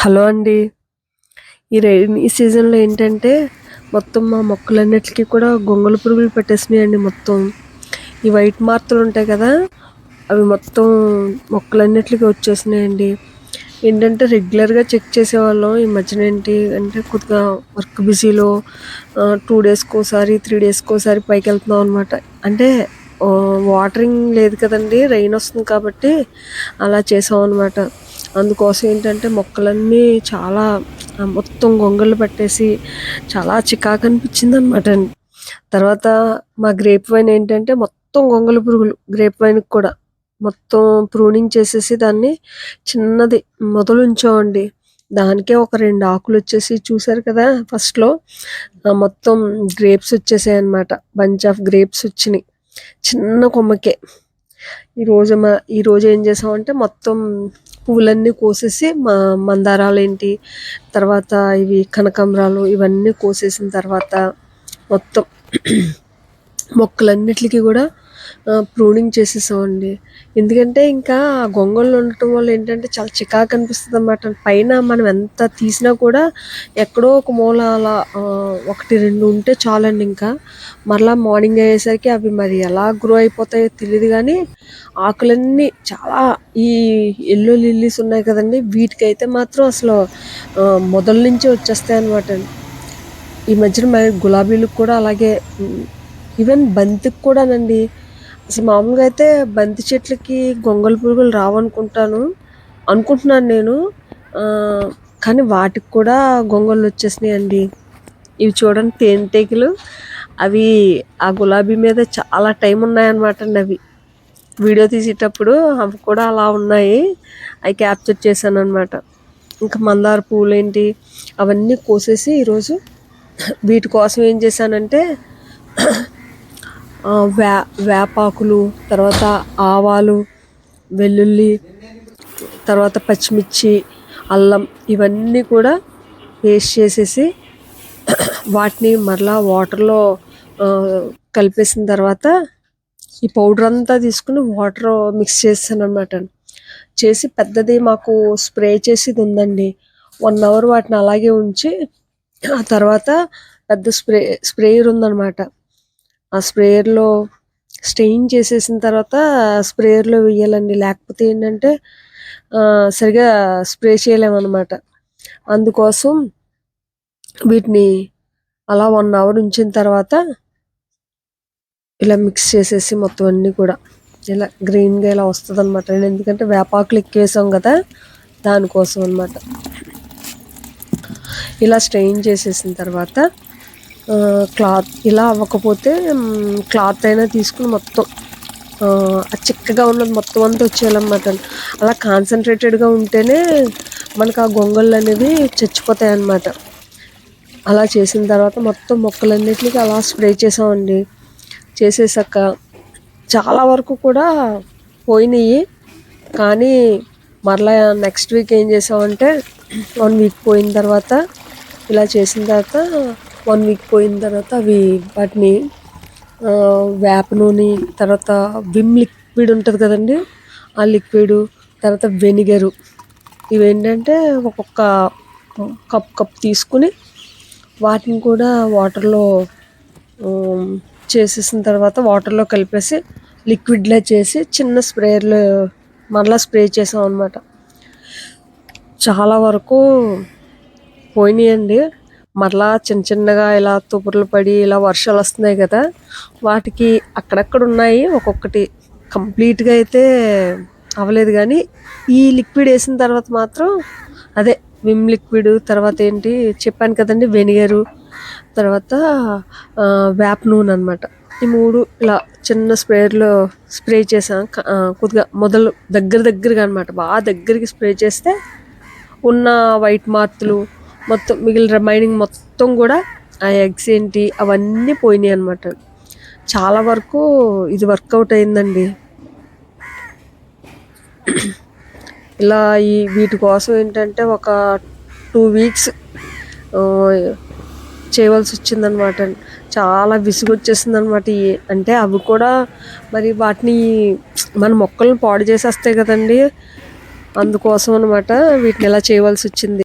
Hello అండి. ఈ rainy సీజన్లో ఏంటంటే మొత్తం మా మొక్కలన్నిటికీ కూడా గొంగళి పురుగులు పెట్టేసినాయండి మొత్తం. ఈ వైట్ మార్తలు ఉంటాయి కదా అవి మొత్తం మొక్కలన్నిటికీ వచ్చేసినాయండి. ఏంటంటే రెగ్యులర్గా చెక్ చేసేవాళ్ళం. ఈ మధ్యన ఏంటి అంటే కొద్దిగా వర్క్ బిజీలో టూ డేస్కి ఒకసారి త్రీ డేస్కి ఒకసారి పైకి వెళ్తున్నాం అనమాట అంటే వాటరింగ్ లేదు కదండి రెయిన్ వస్తుంది కాబట్టి అలా చేసాం అనమాట అందుకోసం ఏంటంటే మొక్కలన్నీ చాలా మొత్తం గొంగళ్ళు పట్టేసి చాలా చికాకు అనిపించింది అనమాట తర్వాత మా గ్రేప్ వైన్ ఏంటంటే మొత్తం గొంగళ పురుగులు గ్రేప్ వైన్కి కూడా మొత్తం ప్రూనింగ్ చేసేసి దాన్ని చిన్నది మొదలు ఉంచామండి. దానికే ఒక రెండు ఆకులు వచ్చేసి చూసారు కదా ఫస్ట్లో. మొత్తం గ్రేప్స్ వచ్చేసాయి అనమాట బంచ్ ఆఫ్ గ్రేప్స్ వచ్చినాయి. చిన్న కొమ్మకే. ఈరోజు మా ఈరోజు ఏం చేసామంటే మొత్తం పువ్వులన్నీ కోసేసి మా మందారాలు ఏంటి తర్వాత ఇవి కనకాంబరాలు ఇవన్నీ కోసేసిన తర్వాత మొత్తం మొక్కలన్నిటికీ కూడా ప్రూనింగ్ చేసేసామండి ఎందుకంటే ఇంకా గొంగళ్ళు ఉండటం వల్ల ఏంటంటే చాలా చికాకు అనిపిస్తుంది అనమాట పైన మనం ఎంత తీసినా కూడా ఎక్కడో ఒక మూల అలా ఒకటి రెండు ఉంటే చాలండి ఇంకా. మరలా మార్నింగ్ అయ్యేసరికి అవి మరి ఎలా గ్రో అయిపోతాయో తెలియదు కానీ ఆకులన్నీ చాలా ఈ ఎల్లో లిల్లీస్ ఉన్నాయి కదండి. వీటికైతే మాత్రం అసలు మొదల నుంచి వచ్చేస్తాయి అనమాట ఈ మధ్యన మరి గులాబీలకు కూడా అలాగే ఈవెన్ బంతికి కూడానండి మామూలుగా అయితే బంతి చెట్లకి గొంగళి పురుగులు రావనుకుంటాను. అనుకుంటున్నాను నేను. కానీ వాటికి కూడా గొంగళ్ళు వచ్చేసినాయి అండి ఇవి చూడండి తేనెటీగలు. అవి ఆ గులాబీ మీద చాలా టైం ఉన్నాయన్నమాట అండి అవి. వీడియో తీసేటప్పుడు అవి కూడా అలా ఉన్నాయి. అవి క్యాప్చర్ చేశాను అనమాట ఇంకా మందార పూలు ఏంటి అవన్నీ కోసేసి ఈరోజు వీటి కోసం ఏం చేశానంటే వే వేపాకులు తర్వాత ఆవాలు వెల్లుల్లి తర్వాత పచ్చిమిర్చి అల్లం ఇవన్నీ కూడా పేస్ట్ చేసేసి వాటిని మరలా వాటర్లో కలిపేసిన తర్వాత ఈ పౌడర్ అంతా తీసుకుని వాటర్ మిక్స్ చేస్తాను అనమాట చేసి పెద్దది మాకు స్ప్రే చేసేది ఉందండి. వన్ అవర్ వాటిని అలాగే ఉంచి ఆ తర్వాత పెద్ద స్ప్రే స్ప్రేయర్ ఉందన్నమాట. ఆ స్ప్రేయర్లో స్టెయిన్ చేసేసిన తర్వాత స్ప్రేయర్లో వేయాలండి లేకపోతే ఏంటంటే సరిగా స్ప్రే చేయలేమన్నమాట. అందుకోసం వీటిని అలా వన్ అవర్ ఉంచిన తర్వాత ఇలా మిక్స్ చేసేసి మొత్తం అన్నీ కూడా. ఇలా గ్రీన్గా ఇలా వస్తుంది అనమాట ఎందుకంటే వేపాకులు ఎక్కువేసాం కదా దానికోసం అనమాట ఇలా స్ట్రెయిన్ చేసేసిన తర్వాత క్లాత్ ఇలా అవ్వకపోతే క్లాత్ అయినా తీసుకుని మొత్తం ఆ చిక్కగా ఉన్నది మొత్తం అంతా వచ్చేయాలన్నమాట అలా కాన్సన్ట్రేటెడ్గా ఉంటేనే మనకు ఆ గొంగళ్ళు అనేవి చచ్చిపోతాయి అన్నమాట అలా చేసిన తర్వాత మొత్తం మొక్కలన్నిటికీ అలా స్ప్రే చేసామండి. చేసేసాక చాలా వరకు కూడా పోయినాయి. కానీ మరలా నెక్స్ట్ వీక్ ఏం చేసామంటే వన్ వీక్ పోయిన తర్వాత ఇలా చేసిన తర్వాత వన్ వీక్ పోయిన తర్వాత అవి వాటిని వేప నూనె తర్వాత విమ్ లిక్విడ్ ఉంటుంది కదండి ఆ లిక్విడ్ తర్వాత వెనిగరు. ఇవేంటంటే ఒక్కొక్క కప్ కప్ తీసుకుని వాటిని కూడా వాటర్లో చేసేసిన తర్వాత వాటర్లో కలిపేసి లిక్విడ్లా చేసి చిన్న స్ప్రేయర్లో మరలా స్ప్రే చేసాం అనమాట చాలా వరకు పోయినాయండి. మరలా చిన్న చిన్నగా ఇలా తుపుర్లు పడి ఇలా వర్షాలు వస్తున్నాయి కదా వాటికి అక్కడక్కడ ఉన్నాయి. ఒక్కొక్కటి కంప్లీట్గా అయితే అవ్వలేదు కానీ ఈ లిక్విడ్ వేసిన తర్వాత మాత్రం అదే విమ్ లిక్విడ్ తర్వాత ఏంటి చెప్పాను కదండి వెనిగరు తర్వాత వేప నూనె అనమాట ఈ మూడు ఇలా చిన్న స్ప్రేయర్లో స్ప్రే చేసాం కొద్దిగా మొదలు దగ్గర దగ్గరగా అనమాట బాగా దగ్గరికి స్ప్రే చేస్తే ఉన్న వైట్ మార్తులు మొత్తం మిగిలిన రిమైనింగ్ మొత్తం కూడా ఆ ఎగ్స్ ఏంటి అవన్నీ పోయినాయి అనమాట చాలా వరకు ఇది వర్కౌట్ అయిందండి. ఇలా ఈ వీటి కోసం ఏంటంటే ఒక టూ వీక్స్ చేయవలసి వచ్చిందనమాట చాలా విసుగు వచ్చేసింది అనమాట అంటే అవి కూడా మరి వాటిని మన మొక్కలను పాడు చేసేస్తాయి కదండి. అందుకోసం అనమాట వీటిని ఇలా చేయవలసి వచ్చింది.